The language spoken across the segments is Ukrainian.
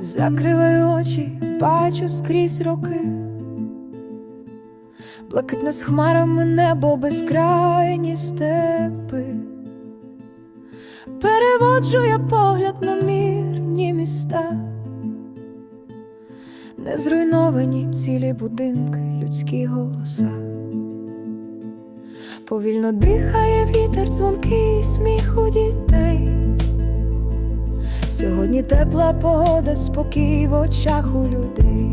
Закриваю очі, бачу скрізь роки. Блакитне з хмарами небо безкрайні степи. Переводжу я погляд на мирні міста, не зруйновані цілі будинки, людські голоса. Повільно дихає вітер, дзвонкий сміх у дітей. Сьогодні тепла погода, спокій в очах у людей.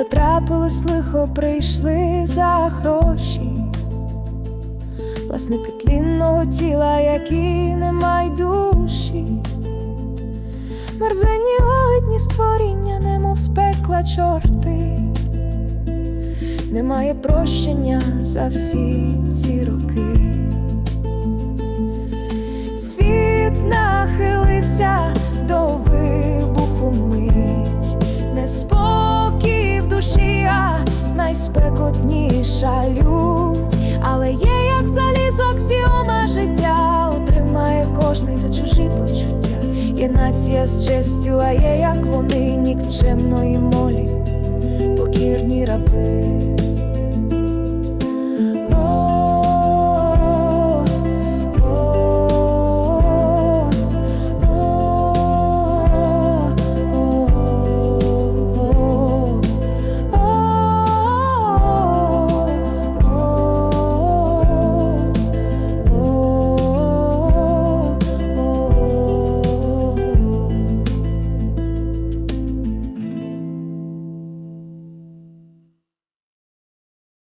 Та трапилось лихо, прийшли за гроші, власники тлінного тіла, які не мають душі, мерзенні огидні створіння, немов з пекла чорти, немає прощення за всі ці роки. Найспекотніша шалють, але є, як залізо аксіома життя, отримає кожний за чужі почуття. Є нація з честю, а є, як вони нікчемної молі, покірні раби.